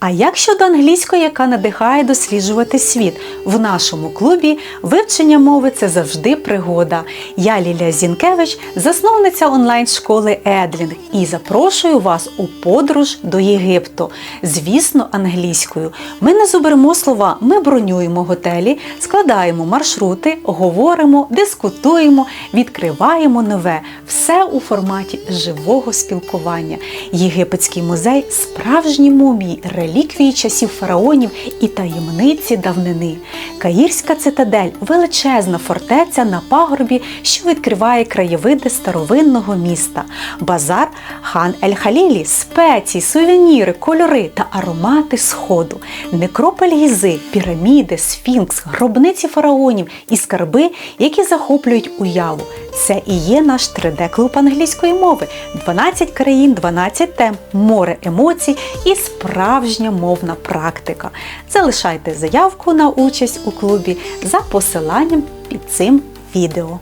А як щодо англійської, яка надихає досліджувати світ? В нашому клубі вивчення мови це завжди пригода. Я Лілія Зінкевич, засновниця онлайн-школи Едлінг, і запрошую вас у подорож до Єгипту. Звісно, англійською. Ми не зуберемо слова, ми бронюємо готелі, складаємо маршрути, говоримо, дискутуємо, відкриваємо нове. Все у форматі живого спілкування. Єгипетський музей справжні мумії, реліквії часів фараонів і таємниці давнини. Каїрська цитадель величезна фортеця на пагорбі, що відкриває краєвиди старовинного міста. Базар хан Ель-Халілі, спеції, сувеніри, кольори та аромати сходу, некрополь Гізи, піраміди, сфінкс, гробниці фараонів і скарби, які захоплюють уяву. Це і є наш 3D-клуб англійської мови. 12 країн, 12 тем, море емоцій і справжня мовна практика. Залишайте заявку на участь у клубі за посиланням під цим відео.